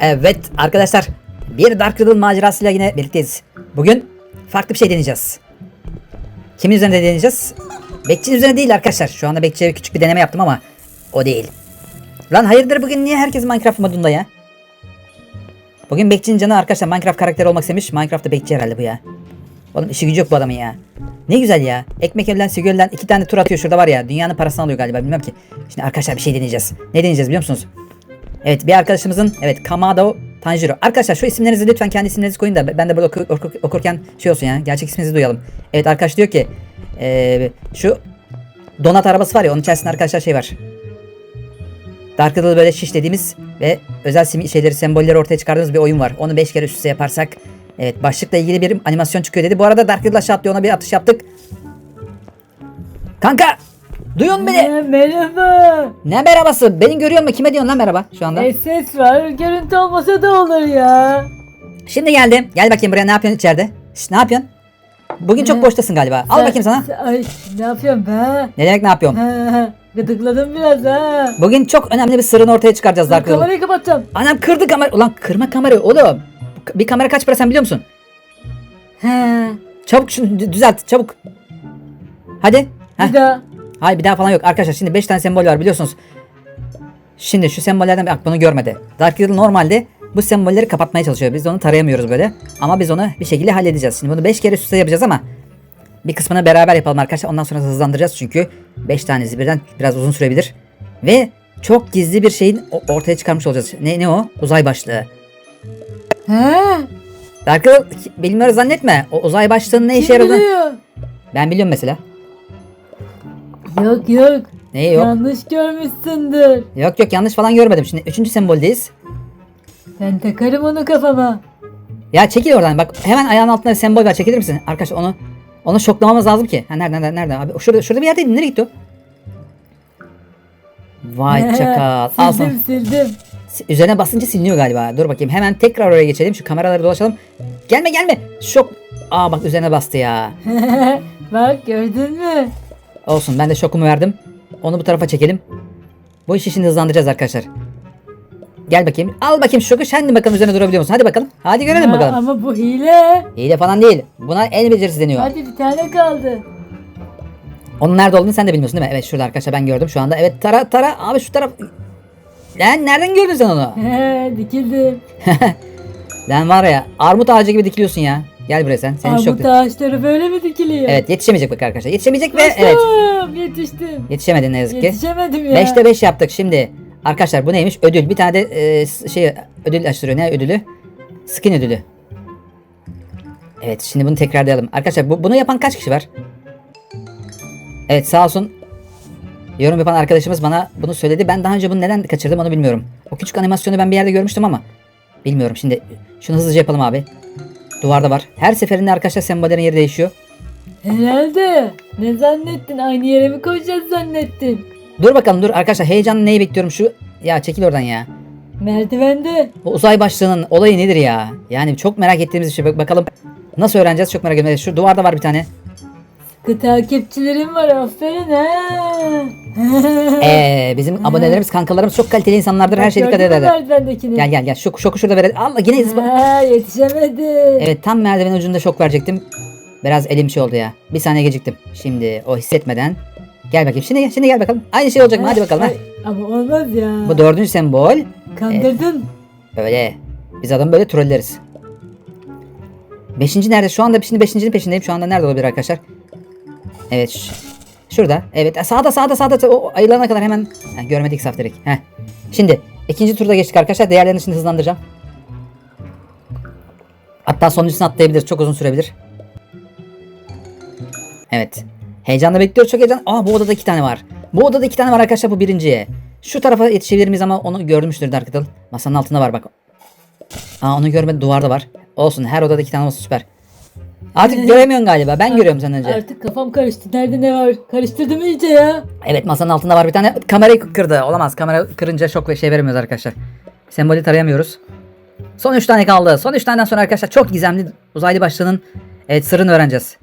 Evet arkadaşlar bir Dark Riddle macerasıyla yine birlikteyiz. Bugün farklı bir şey deneyeceğiz. Kimin üzerinde deneyeceğiz? Bekçinin üzerine değil arkadaşlar. Şu anda Bekçi'ye küçük bir deneme yaptım ama o değil. Lan hayırdır bugün niye herkes Minecraft modunda ya? Bugün Bekçinin canı arkadaşlar Minecraft karakteri olmak istemiş. Minecraft'ta Bekçi herhalde bu ya. Oğlum işi gücü yok bu adamın ya. Ne güzel ya. Ekmek evlen Sigöl'den iki tane tur atıyor şurada var ya. Dünyanın parasını alıyor galiba bilmem ki. Şimdi arkadaşlar bir şey deneyeceğiz. Ne deneyeceğiz biliyor musunuz? Evet bir arkadaşımızın evet Kamado Tanjiro. Arkadaşlar şu isimlerinizi lütfen kendi isimlerinizi koyun da ben de burada oku- oku- okurken şey olsun ya. Gerçek isminizi duyalım. Evet arkadaş diyor ki eee, şu donat arabası var ya onun içerisinde arkadaşlar şey var. Dark Riddle böyle şiş dediğimiz ve özel sim şeyleri sembolleri ortaya çıkardığımız bir oyun var. Onu 5 kere üst üste yaparsak evet başlıkla ilgili bir animasyon çıkıyor dedi. Bu arada Dark Riddle aşağı atlıyor ona bir atış yaptık. Kanka! Musun beni? Ee, merhaba. Ne merhabası? Beni görüyor musun? Kime diyorsun lan merhaba şu anda? E, ses var. Görüntü olmasa da olur ya. Şimdi geldim. Gel bakayım buraya ne yapıyorsun içeride? Şş, ne yapıyorsun? Bugün çok boştasın galiba. Al Sen- bakayım sana. sen- Ay, ne yapıyorsun be? Ne demek ne yapıyorum? Ha, Gıdıkladım biraz ha. Bugün çok önemli bir sırrını ortaya çıkaracağız Dark. Kamerayı kapatacağım. Anam kırdı kamera. Ulan kırma kamerayı oğlum. Bir kamera kaç para sen biliyor musun? He. Çabuk şunu dü- düzelt çabuk. Hadi. Heh. Bir daha. Hayır bir daha falan yok. Arkadaşlar şimdi 5 tane sembol var biliyorsunuz. Şimdi şu sembollerden bak bunu görmedi. Dark Riddle normalde bu sembolleri kapatmaya çalışıyor. Biz de onu tarayamıyoruz böyle. Ama biz onu bir şekilde halledeceğiz. Şimdi bunu 5 kere üst üste yapacağız ama bir kısmını beraber yapalım arkadaşlar. Ondan sonra hızlandıracağız çünkü 5 tanesi birden biraz uzun sürebilir. Ve çok gizli bir şeyin ortaya çıkarmış olacağız. Ne ne o? Uzay başlığı. He. Dark Riddle bilmiyoruz zannetme. O uzay başlığının ne işe yaradığını ben biliyorum mesela. Yok yok. Neyi yok? Yanlış görmüşsündür. Yok yok yanlış falan görmedim. Şimdi 3. semboldeyiz. Ben takarım onu kafama. Ya çekil oradan bak hemen ayağın altında sembol var çekilir misin? Arkadaş onu onu şoklamamız lazım ki. Ha nerede nerede nerede abi? Şurada şurada bir yerdeydi. Nereye gitti o? Vay çakal. Al sana. sildim sildim. Si- Üzerine basınca siliniyor galiba. Dur bakayım hemen tekrar oraya geçelim. Şu kameraları dolaşalım. Gelme gelme. Şok. Aa bak üzerine bastı ya. Bak gördün mü? Olsun ben de şokumu verdim. Onu bu tarafa çekelim. Bu işi şimdi hızlandıracağız arkadaşlar. Gel bakayım. Al bakayım şoku. Sen de bakalım üzerine durabiliyor musun? Hadi bakalım. Hadi görelim Ha, bakalım. Ama bu hile. Hile falan değil. Buna el becerisi deniyor. Hadi bir tane kaldı. Onun nerede olduğunu sen de bilmiyorsun değil mi? Evet şurada arkadaşlar ben gördüm şu anda. Evet tara tara abi şu taraf. Lan nereden gördün sen onu? He dikildim. Lan var ya armut ağacı gibi dikiliyorsun ya. Gel buraya sen. Senin çok Armut ağaçları böyle mi dikiliyor? Evet yetişemeyecek bak arkadaşlar. Yetişemeyecek ve evet. Yetiştim. Yetişemedin ne yazık ki. Yetişemedim ya. 5'te 5 yaptık şimdi. Arkadaşlar bu neymiş? Ödül. Bir tane de e, şey ödül açtırıyor. Ne ödülü? Skin ödülü. Evet şimdi bunu tekrarlayalım. Arkadaşlar bu, bunu yapan kaç kişi var? Evet sağ olsun. Yorum yapan arkadaşımız bana bunu söyledi. Ben daha önce bunu neden kaçırdım onu bilmiyorum. O küçük animasyonu ben bir yerde görmüştüm ama. Bilmiyorum şimdi. Şunu hızlıca yapalım abi. Duvarda var. Her seferinde arkadaşlar sembollerin yeri değişiyor. Herhalde. Ne zannettin? Aynı yere mi koyacağız zannettin? Dur bakalım dur arkadaşlar heyecanla neyi bekliyorum şu. Ya çekil oradan ya. Merdivende. Bu uzay başlığının olayı nedir ya? Yani çok merak ettiğimiz bir şey. Bak- Bakalım nasıl öğreneceğiz çok merak ediyorum. Şu duvarda var bir tane. Takipçilerim var aferin ha. Ee, bizim abonelerimiz, kankalarımız çok kaliteli insanlardır. Her şeye dikkat Gördün mü ederler. Merdivendekini. Gel gel gel. Şoku, şoku şurada verelim. Allah yine iz- Ha, yetişemedim. Evet tam merdivenin ucunda şok verecektim. Biraz elim şey oldu ya. Bir saniye geciktim. Şimdi o hissetmeden. Gel bakayım. Şimdi şimdi gel bakalım. Aynı şey olacak mı? Hadi bakalım. ha. Ay, Ama olmaz ya. Bu dördüncü sembol. Kandırdın. Öyle. Biz adamı böyle trolleriz. Beşinci nerede? Şu anda şimdi beşincinin peşindeyim. Şu anda nerede olabilir arkadaşlar? Evet. Şurada. Evet. Sağda sağda sağda. O ayılana kadar hemen. Heh, görmedik saf direkt. Heh. Şimdi ikinci turda geçtik arkadaşlar. Diğerlerini şimdi hızlandıracağım. Hatta sonuncusunu atlayabiliriz. Çok uzun sürebilir. Evet. Heyecanla bekliyoruz. Çok heyecan. Aa bu odada iki tane var. Bu odada iki tane var arkadaşlar. Bu birinciye. Şu tarafa yetişebilir miyiz ama onu görmüştür Dark Riddle. Masanın altında var bak. Aa onu görmedim. Duvarda var. Olsun. Her odada iki tane olsun süper. Artık göremiyorsun galiba. Ben görüyorum önce. Artık kafam karıştı. Nerede ne var? Karıştırdım iyice ya. Evet masanın altında var bir tane. Kamerayı kırdı. Olamaz. Kamera kırınca şok ve şey veremiyoruz arkadaşlar. Sembolü tarayamıyoruz. Son 3 tane kaldı. Son 3 taneden sonra arkadaşlar çok gizemli uzaylı başlığının evet, sırrını öğreneceğiz.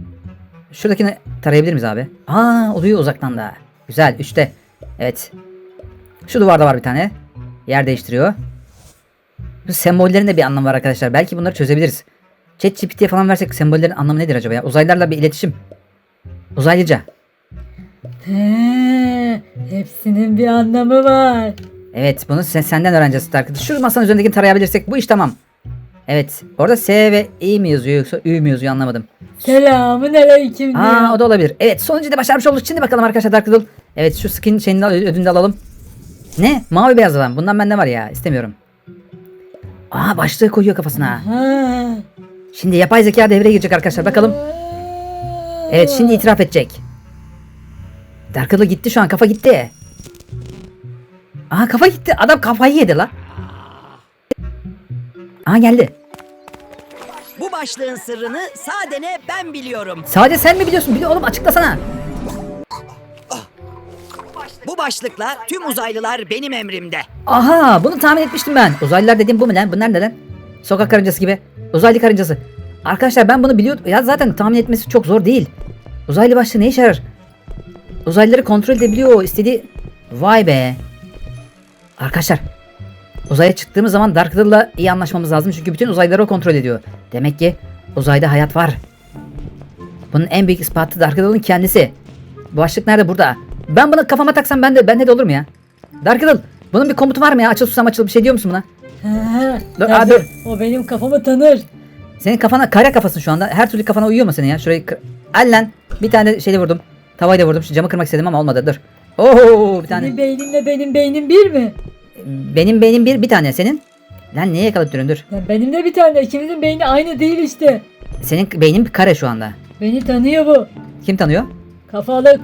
Şuradakini tarayabilir miyiz abi? Aa oluyor uzaktan da. Güzel 3'te. Evet. Şu duvarda var bir tane. Yer değiştiriyor. Bu sembollerin de bir anlamı var arkadaşlar. Belki bunları çözebiliriz. ChatGPT'ye falan versek sembollerin anlamı nedir acaba ya? Uzaylılarla bir iletişim. Uzaylıca. He, hepsinin bir anlamı var. Evet bunu sen, senden öğreneceğiz Riddle. Şu masanın üzerindekini tarayabilirsek bu iş tamam. Evet. Orada S ve I mi yazıyor yoksa Ü mü yazıyor anlamadım. Selamın aleyküm Aa diyor. o da olabilir. Evet sonuncuyu da başarmış olduk. Şimdi bakalım arkadaşlar Dark Riddle. Evet şu skin şeyini de ödünü de alalım. Ne? Mavi beyaz olan. Bundan bende var ya. istemiyorum. Aa başlığı koyuyor kafasına. Ha. Şimdi yapay zeka devreye girecek arkadaşlar. Bakalım. Evet şimdi itiraf edecek. Dark Riddle gitti şu an. Kafa gitti. Aa kafa gitti. Adam kafayı yedi la. Aa geldi. Bu başlığın sırrını sadene ben biliyorum. Sadece sen mi biliyorsun? Biliyor oğlum açıklasana. Bu başlıkla tüm uzaylılar benim emrimde. Aha bunu tahmin etmiştim ben. Uzaylılar dediğim bu mu lan? Bunlar ne lan? Sokak karıncası gibi. Uzaylı karıncası. Arkadaşlar ben bunu biliyordum. Ya zaten tahmin etmesi çok zor değil. Uzaylı başlığı ne işe yarar? Uzaylıları kontrol edebiliyor. istediği... Vay be. Arkadaşlar. Uzaya çıktığımız zaman Dark Riddle'la iyi anlaşmamız lazım. Çünkü bütün uzaylıları o kontrol ediyor. Demek ki uzayda hayat var. Bunun en büyük ispatı Dark Riddle'ın kendisi. Bu başlık nerede? Burada. Ben bunu kafama taksam ben de bende de olur mu ya? Dark Riddle bunun bir komutu var mı ya? Açıl susam açıl bir şey diyor musun buna? Dur, aa, dur. O benim kafamı tanır. Senin kafana kare kafasın şu anda. Her türlü kafana uyuyor mu senin ya? Şurayı kır. Al lan. Bir tane şeyle vurdum. Tavayla vurdum. Şu camı kırmak istedim ama olmadı. Dur. Oo bir tane. Senin beyninle benim beynim bir mi? Benim beynim bir bir tane. Senin? Lan neye yakalayıp duruyorsun dur. Ya benim de bir tane. İkimizin beyni aynı değil işte. Senin beynin bir kare şu anda. Beni tanıyor bu. Kim tanıyor? Kafalık.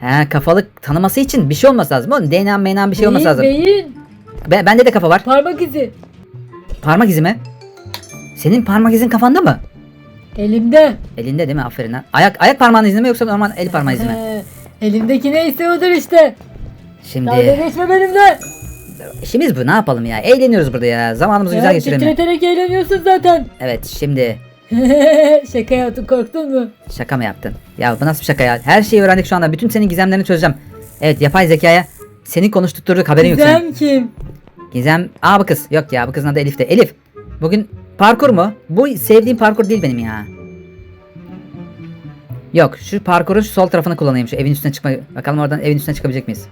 He kafalık tanıması için bir şey olması lazım. Oğlum DNA mena bir şey olması lazım. beyin. Be- bende de kafa var. Parmak izi. Parmak izi mi? Senin parmak izin kafanda mı? Elimde. Elinde değil mi? Aferin ha. Ayak ayak parmağın izi mi yoksa normal el parmağı izi mi? Elimdeki neyse odur işte. Dalga Şimdi geçme benimle. işimiz bu ne yapalım ya? Eğleniyoruz burada ya. Zamanımızı güzel geçirelim. titreterek eğleniyorsun zaten. Evet şimdi Şaka yaptın korktun mu? şaka mı yaptın? Ya bu nasıl bir şaka ya? Her şeyi öğrendik şu anda. Bütün senin gizemlerini çözeceğim. Evet yapay zekaya seni konuştutturduk haberin yok senin. Gizem kim? Gizem. Aa bu kız. Yok ya bu kızın adı Elif de. Elif. Bugün parkur mu? Bu sevdiğim parkur değil benim ya. Yok şu parkurun şu sol tarafını kullanayım. Şu evin üstüne çıkma. Bakalım oradan evin üstüne çıkabilecek miyiz?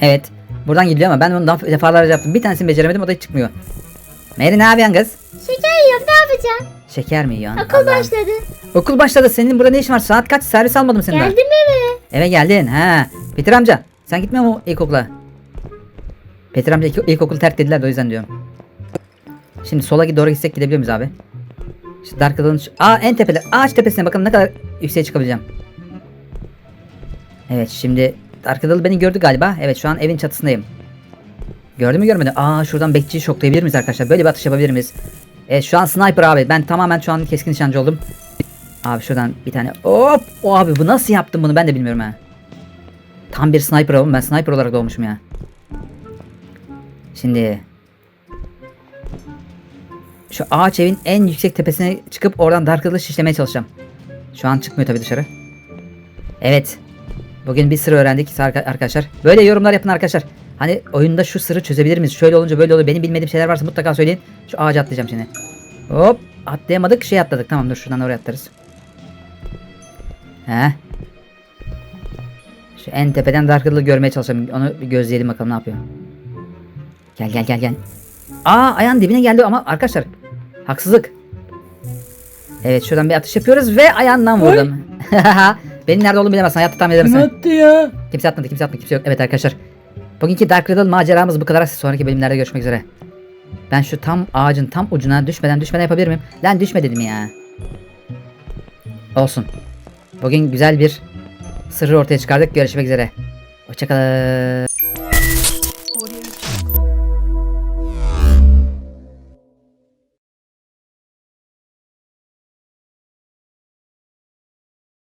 Evet. Buradan gidiyor ama ben bunu daha defalarca yaptım. Bir tanesini beceremedim o da hiç çıkmıyor. Mary ne yapıyorsun kız? Şeker yiyorum ne yapacağım? Şeker mi yiyorsun? Okul Allah'ım. başladı. Okul başladı. Senin burada ne işin var? Saat kaç? Servis almadım seni daha. Geldim eve. Eve geldin. Ha. Peter amca. Sen gitmiyor mu ilkokula? Peter amca ilk- ilkokulu terk dediler de o yüzden diyorum. Şimdi sola doğru gitsek gidebiliyor muyuz abi? İşte Dark şu- Aa en tepede. Ağaç tepesine bakalım ne kadar yükseğe çıkabileceğim. Evet şimdi Dark Riddle beni gördü galiba. Evet şu an evin çatısındayım. Gördü mü görmedi? Aa şuradan bekçiyi şoklayabilir miyiz arkadaşlar? Böyle bir atış yapabilir miyiz? Evet şu an sniper abi. Ben tamamen şu an keskin nişancı oldum. Abi şuradan bir tane hop o abi bu nasıl yaptım bunu ben de bilmiyorum ha. Tam bir sniper oğlum ben sniper olarak doğmuşum ya. Şimdi şu ağaç evin en yüksek tepesine çıkıp oradan Dark Riddle'ı şişlemeye çalışacağım. Şu an çıkmıyor tabii dışarı. Evet. Bugün bir sır öğrendik arka- arkadaşlar. Böyle yorumlar yapın arkadaşlar. Hani oyunda şu sırrı çözebilir miyiz? Şöyle olunca böyle oluyor. Benim bilmediğim şeyler varsa mutlaka söyleyin. Şu ağaca atlayacağım şimdi. Hop. Atlayamadık şey atladık. Tamam dur şuradan oraya atlarız. He. Şu en tepeden Dark Riddle'ı görmeye çalışalım. Onu gözleyelim bakalım ne yapıyor. Gel gel gel gel. Aa ayağın dibine geldi ama arkadaşlar. Haksızlık. Evet şuradan bir atış yapıyoruz ve ayağından vurdum. Benim nerede olduğumu bilemezsin. Hayatta tahmin Kim edemezsin. attı ya? Kimse atmadı kimse atmadı kimse yok. Evet arkadaşlar. Bugünkü Dark Riddle maceramız bu kadar. Sonraki bölümlerde görüşmek üzere. Ben şu tam ağacın tam ucuna düşmeden düşmeden yapabilir miyim? Lan düşme dedim ya. Olsun. Bugün güzel bir sırrı ortaya çıkardık. Görüşmek üzere. Hoşçakalın.